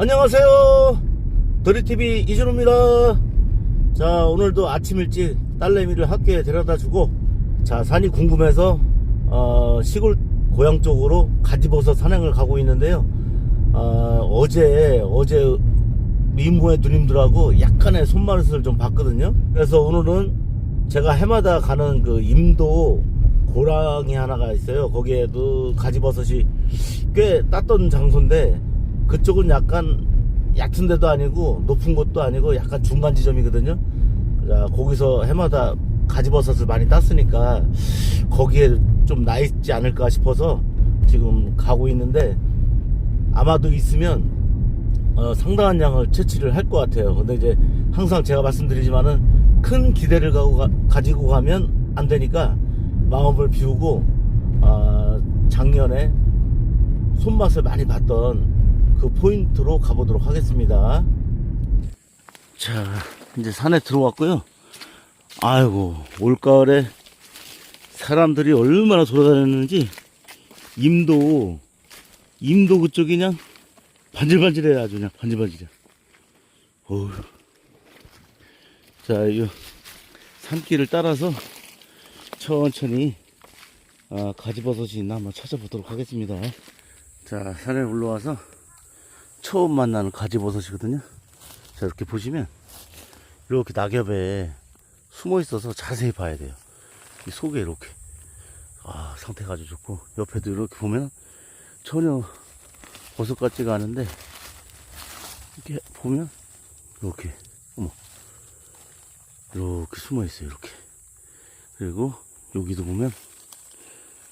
안녕하세요. 도리TV 이준호입니다. 자, 오늘도 아침 일찍 딸내미를 학교에 데려다 주고, 자, 산이 궁금해서, 어, 시골 고향 쪽으로 가지버섯 산행을 가고 있는데요. 어, 어제, 어제 미모의 누님들하고 약간의 손맛을 좀 봤거든요. 그래서 오늘은 제가 해마다 가는 그 임도 고랑이 하나가 있어요. 거기에도 가지버섯이 꽤 땄던 장소인데 그쪽은 약간 얕은 데도 아니고 높은 곳도 아니고 약간 중간 지점이거든요. 자, 거기서 해마다 가지버섯을 많이 땄으니까 거기에 좀 나 있지 않을까 싶어서 지금 가고 있는데 아마도 있으면 어, 상당한 양을 채취를 할 것 같아요. 근데 이제 항상 제가 말씀드리지만은 큰 기대를 가, 가지고 가면 안 되니까 마음을 비우고 아, 작년에 손맛을 많이 봤던 그 포인트로 가보도록 하겠습니다. 자, 이제 산에 들어왔고요. 아이고, 올가을에 사람들이 얼마나 돌아다녔는지 임도 임도 그쪽이 그냥 반질반질해 아주 그냥 반질반질해. 어휴. 자, 이 산길을 따라서 천천히 아, 가지버섯이 있나 한번 찾아보도록 하겠습니다. 자, 산에 올라와서 처음 만나는 가지버섯이거든요. 자, 이렇게 보시면 이렇게 낙엽에 숨어 있어서 자세히 봐야 돼요. 이 속에 이렇게. 아, 상태가 아주 좋고 옆에도 이렇게 보면 전혀 버섯 같지가 않은데 이렇게 보면 이렇게. 어머. 이렇게 숨어 있어요 이렇게. 그리고 여기도 보면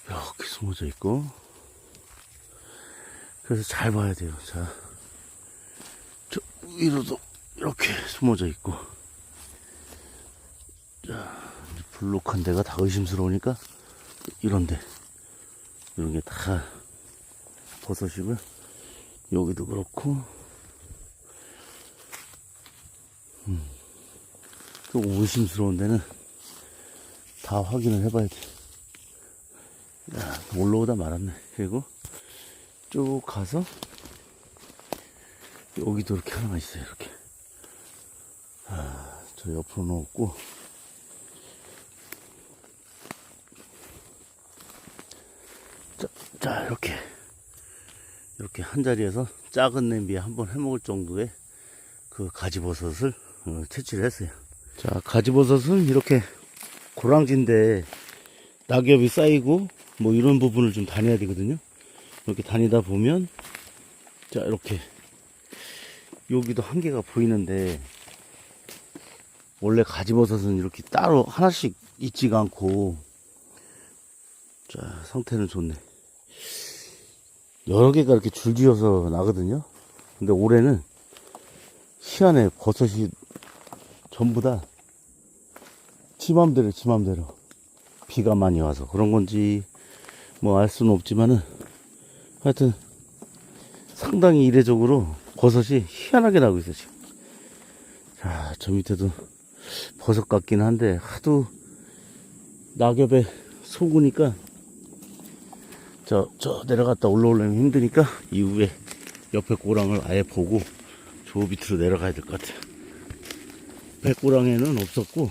이렇게 숨어져 있고. 그래서 잘 봐야 돼요. 자. 저 위로도 이렇게 숨어져 있고 자 불룩한 데가 다 의심스러우니까 이런데 이런 게 다 버섯이고요 여기도 그렇고 음, 좀 의심스러운 데는 다 확인을 해봐야 돼. 야, 올라오다 말았네. 그리고 쭉 가서 여기도 이렇게 하나가 있어요. 이렇게. 아, 저 옆으로 놓고 자, 자 이렇게 이렇게 한 자리에서 작은 냄비에 한번 해먹을 정도의 그 가지버섯을 어, 채취를 했어요. 자, 가지버섯은 이렇게 고랑지인데 낙엽이 쌓이고 뭐 이런 부분을 좀 다녀야 되거든요. 이렇게 다니다 보면 자, 이렇게 여기도 한 개가 보이는데 원래 가지버섯은 이렇게 따로 하나씩 있지가 않고 자, 상태는 좋네. 여러 개가 이렇게 줄지어서 나거든요. 근데 올해는 희한해 버섯이 전부 다 지맘대로 지맘대로 비가 많이 와서 그런 건지 뭐 알 수는 없지만은 하여튼 상당히 이례적으로 버섯이 희한하게 나고 있어 지금. 자, 저 밑에도 버섯 같긴 한데 하도 낙엽에 속으니까 저, 저 내려갔다 올라오려면 힘드니까 이후에 옆에 고랑을 아예 보고 저 밑으로 내려가야 될 것 같아요. 백고랑에는 없었고,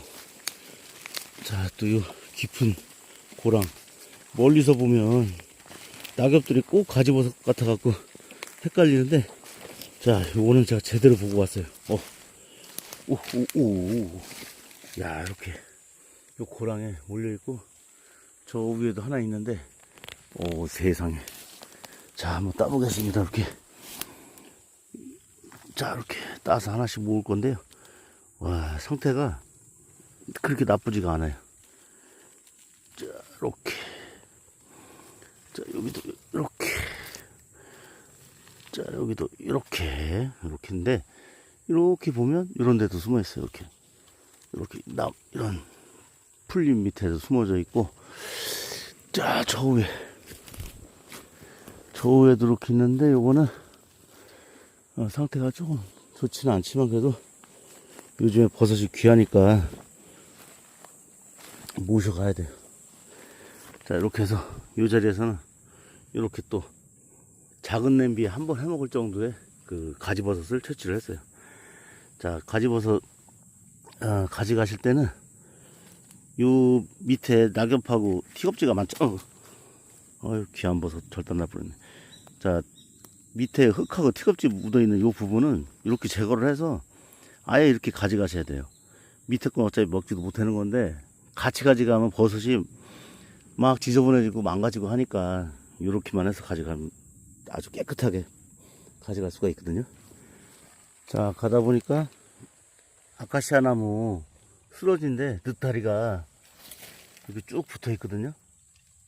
자, 또 요 깊은 고랑. 멀리서 보면 낙엽들이 꼭 가지버섯 같아갖고 헷갈리는데, 자, 요거는 제가 제대로 보고 왔어요. 어, 오, 오, 오, 오. 야, 이렇게. 요 고랑에 몰려있고, 저 위에도 하나 있는데, 오 세상에. 자 한번 따보겠습니다 이렇게. 자 이렇게 따서 하나씩 모을 건데요. 와 상태가 그렇게 나쁘지가 않아요. 자 이렇게 자 여기도 이렇게 자 여기도 이렇게 이렇게인데 이렇게 보면 이런 데도 숨어 있어요 이렇게 이렇게 나 이런 풀잎 밑에도 숨어져 있고 자 저 위에 저 위에도 이렇게 있는데 요거는 어, 상태가 조금 좋지는 않지만 그래도 요즘에 버섯이 귀하니까 모셔가야 돼요. 자 이렇게 해서 이 자리에서는 이렇게 또 작은 냄비에 한번 해먹을 정도의 그 가지버섯을 채취를 했어요. 자, 가지버섯, 아, 가져가실 때는 요 밑에 낙엽하고 티겁지가 많죠? 어. 어휴, 귀한 버섯 절단 나버렸네. 자, 밑에 흙하고 티겁지 묻어있는 요 부분은 이렇게 제거를 해서 아예 이렇게 가져가셔야 돼요. 밑에 건 어차피 먹지도 못하는 건데 같이 가져가면 버섯이 막 지저분해지고 망가지고 하니까 이렇게만 해서 가져가면 아주 깨끗하게 가져갈 수가 있거든요. 자, 가다 보니까 아카시아 나무 쓰러진데 느타리가 이렇게 쭉 붙어 있거든요.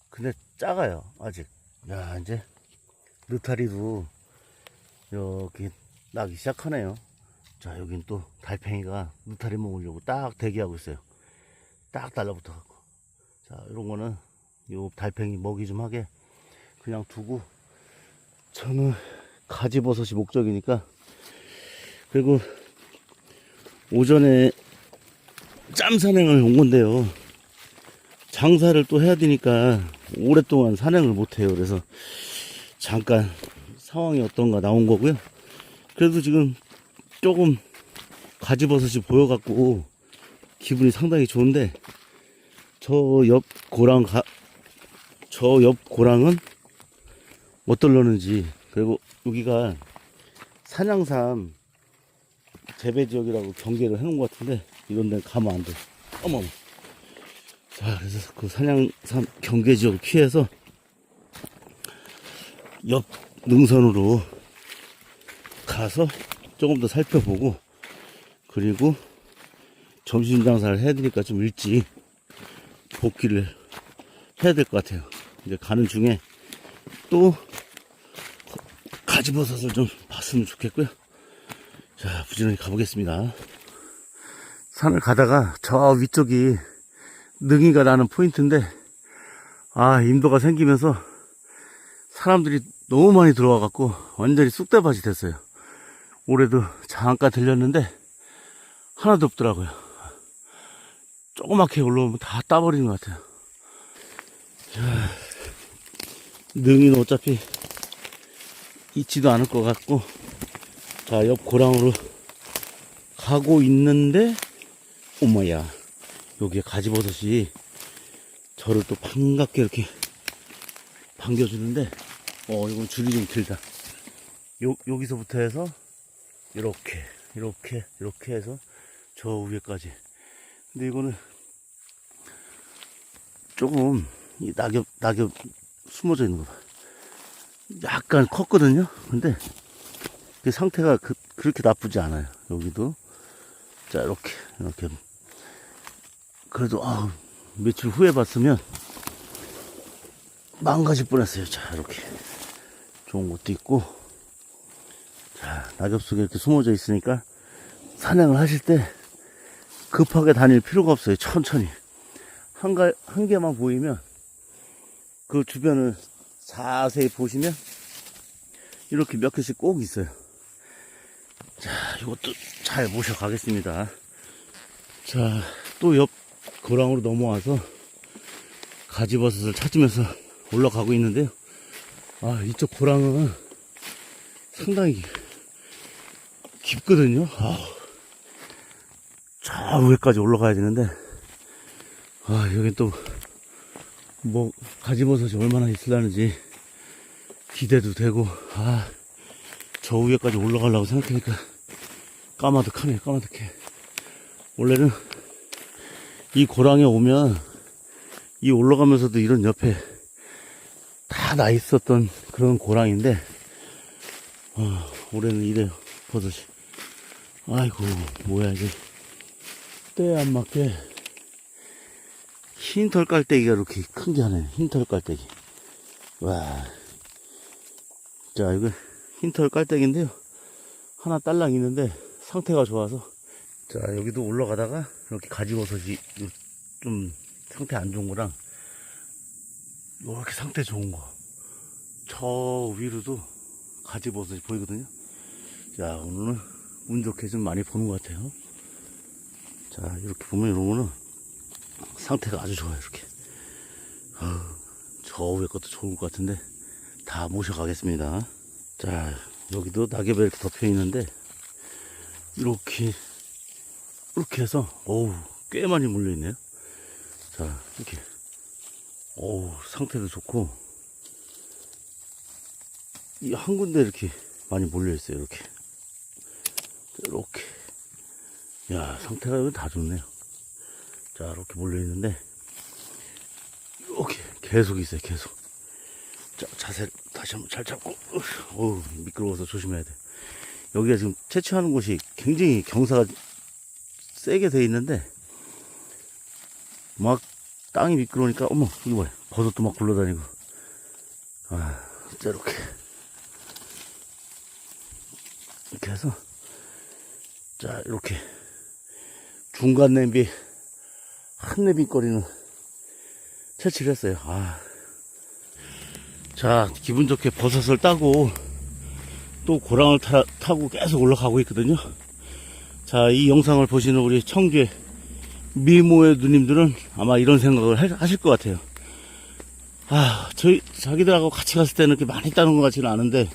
근데 작아요, 아직. 야, 이제 느타리도 이렇게 나기 시작하네요. 자, 여긴 또 달팽이가 느타리 먹으려고 딱 대기하고 있어요. 딱 달라붙어 갖고. 자, 이런 거는 요 달팽이 먹이 좀 하게 그냥 두고 저는 가지버섯이 목적이니까 그리고 오전에 짬 산행을 온 건데요. 장사를 또 해야 되니까 오랫동안 산행을 못 해요. 그래서 잠깐 상황이 어떤가 나온 거고요. 그래도 지금 조금 가지버섯이 보여갖고 기분이 상당히 좋은데 저 옆 고랑 가, 저 옆 고랑은 어떨려는지 그리고 여기가 산양삼 재배 지역이라고 경계를 해놓은 것 같은데 이런 데는 가면 안 돼. 어머. 자, 그래서 그 산양삼 경계 지역을 피해서 옆 능선으로 가서 조금 더 살펴보고 그리고 점심 장사를 해야 되니까 좀 일찍 복귀를 해야 될 것 같아요. 이제 가는 중에 또 가지버섯을 좀 봤으면 좋겠고요. 자, 부지런히 가보겠습니다. 산을 가다가 저 위쪽이 능이가 나는 포인트인데, 아, 임도가 생기면서 사람들이 너무 많이 들어와갖고 완전히 쑥대밭이 됐어요. 올해도 잠깐 들렸는데 하나도 없더라고요. 조그맣게 올라오면 다 따버리는 것 같아요. 자, 능이는 어차피 있지도 않을 것 같고, 자, 옆 고랑으로 가고 있는데, 어머야, 여기에 가지버섯이 저를 또 반갑게 이렇게 반겨주는데, 어, 이건 줄이 좀 길다. 요, 여기서부터 해서, 이렇게, 이렇게, 이렇게 해서 저 위에까지. 근데 이거는 조금 이 낙엽, 낙엽 숨어져 있는 거 봐. 약간 컸거든요. 근데 그 상태가 그, 그렇게 나쁘지 않아요. 여기도. 자, 이렇게, 이렇게. 그래도, 아 며칠 후에 봤으면 망가질 뻔했어요. 자, 이렇게. 좋은 것도 있고. 자, 낙엽 속에 이렇게 숨어져 있으니까 산행을 하실 때 급하게 다닐 필요가 없어요. 천천히. 한, 가, 한 개만 보이면 그 주변을 자세히 보시면 이렇게 몇 개씩 꼭 있어요. 자, 이것도 잘 모셔가겠습니다. 자, 또 옆 고랑으로 넘어와서 가지버섯을 찾으면서 올라가고 있는데요. 아, 이쪽 고랑은 상당히 깊거든요. 아, 저 위에까지 올라가야 되는데, 아, 여긴 또, 뭐, 가지버섯이 얼마나 있으려는지 기대도 되고, 아, 저 위에까지 올라가려고 생각하니까 까마득하네, 까마득해. 원래는 이 고랑에 오면 이 올라가면서도 이런 옆에 다 나 있었던 그런 고랑인데, 아, 올해는 이래요, 버섯이. 아이고, 뭐야, 이게. 때에 안 맞게 흰 털 깔때기가 이렇게 큰 게 하네. 흰털 깔때기. 와. 자, 이거 흰 털 깔때기인데요. 하나 딸랑 있는데 상태가 좋아서. 자, 여기도 올라가다가 이렇게 가지버섯이 좀 상태 안 좋은 거랑 이렇게 상태 좋은 거. 저 위로도 가지버섯이 보이거든요. 자, 오늘은 운 좋게 좀 많이 보는 것 같아요. 자, 이렇게 보면 이런 거는 상태가 아주 좋아요, 이렇게. 어우, 저 위에 것도 좋을 것 같은데, 다 모셔가겠습니다. 자, 여기도 낙엽에 이렇게 덮여 있는데 이렇게 이렇게 해서 어우 꽤 많이 물려 있네요. 자 이렇게 어우 상태도 좋고 이 한 군데 이렇게 많이 몰려 있어요. 이렇게 이렇게 야 상태가 다 좋네요. 자 이렇게 몰려 있는데 이렇게 계속 있어요. 계속. 자, 자세 다시 한번 잘 잡고, 어우, 미끄러워서 조심해야 돼. 여기가 지금 채취하는 곳이 굉장히 경사가 세게 돼 있는데, 막 땅이 미끄러우니까, 어머, 이거 뭐야. 버섯도 막 굴러다니고. 아, 이렇게. 이렇게 해서, 자, 이렇게. 중간 냄비, 한 냄비거리는 채취를 했어요. 아. 자, 기분 좋게 버섯을 따고 또 고랑을 타, 타고 계속 올라가고 있거든요. 자, 이 영상을 보시는 우리 청주의 미모의 누님들은 아마 이런 생각을 하- 하실 것 같아요. 아, 저희, 자기들하고 같이 갔을 때는 이렇게 많이 따는 것 같지는 않은데,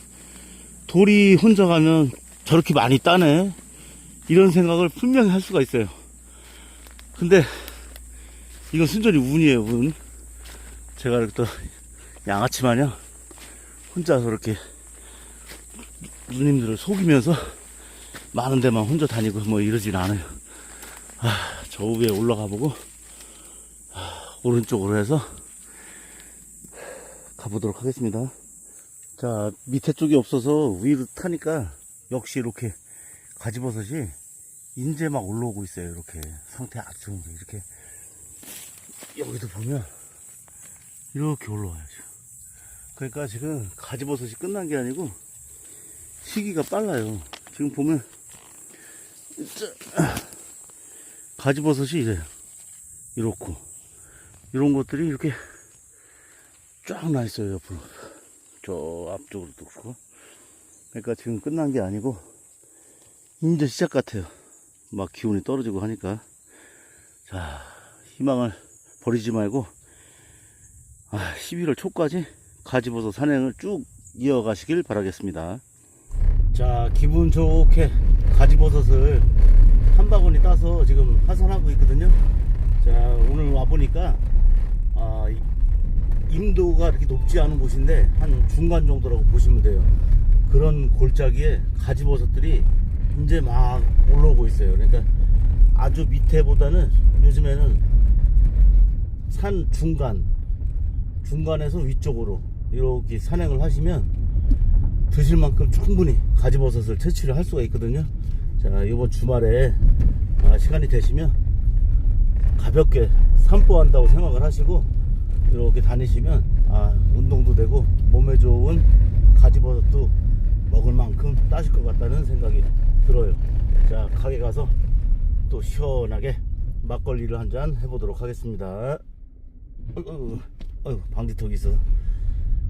돌이 혼자 가면 저렇게 많이 따네? 이런 생각을 분명히 할 수가 있어요. 근데, 이건 순전히 운이에요, 운. 제가 이렇게 또 양아치 마냥 혼자서 이렇게 누님들을 속이면서 많은 데만 혼자 다니고 뭐 이러진 않아요. 아, 저 위에 올라가 보고 아, 오른쪽으로 해서 가보도록 하겠습니다. 자, 밑에 쪽이 없어서 위로 타니까 역시 이렇게 가지버섯이 인제 막 올라오고 있어요. 이렇게 상태 아주 좋은데 이렇게 여기도 보면 이렇게 올라와요. 그러니까 지금 가지버섯이 끝난 게 아니고 시기가 빨라요. 지금 보면 짜- 가지버섯이 이래요. 이렇고 이런 것들이 이렇게 쫙 나 있어요. 옆으로 저 앞쪽으로도 그렇고 그러니까 지금 끝난 게 아니고 이제 시작 같아요. 막 기온이 떨어지고 하니까 자 희망을 버리지 말고 아, 11월 초까지 가지버섯 산행을 쭉 이어가시길 바라겠습니다. 자, 기분 좋게 가지버섯을 한 바구니 따서 지금 하산하고 있거든요. 자, 오늘 와보니까, 아, 이- 임도가 이렇게 높지 않은 곳인데, 한 중간 정도라고 보시면 돼요. 그런 골짜기에 가지버섯들이 이제 막 올라오고 있어요. 그러니까 아주 밑에보다는 요즘에는 산 중간, 중간에서 위쪽으로 이렇게 산행을 하시면 드실 만큼 충분히 가지버섯을 채취를 할 수가 있거든요. 자, 이번 주말에 아, 시간이 되시면 가볍게 산보한다고 생각을 하시고 이렇게 다니시면 아, 운동도 되고 몸에 좋은 가지버섯도 먹을 만큼 따실 것 같다는 생각이 들어요. 자, 가게 가서 또 시원하게 막걸리를 한 잔 해보도록 하겠습니다. 어이구, 어이구, 방지턱이 있어.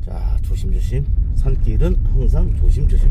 자, 조심조심. 산길은 항상 조심조심.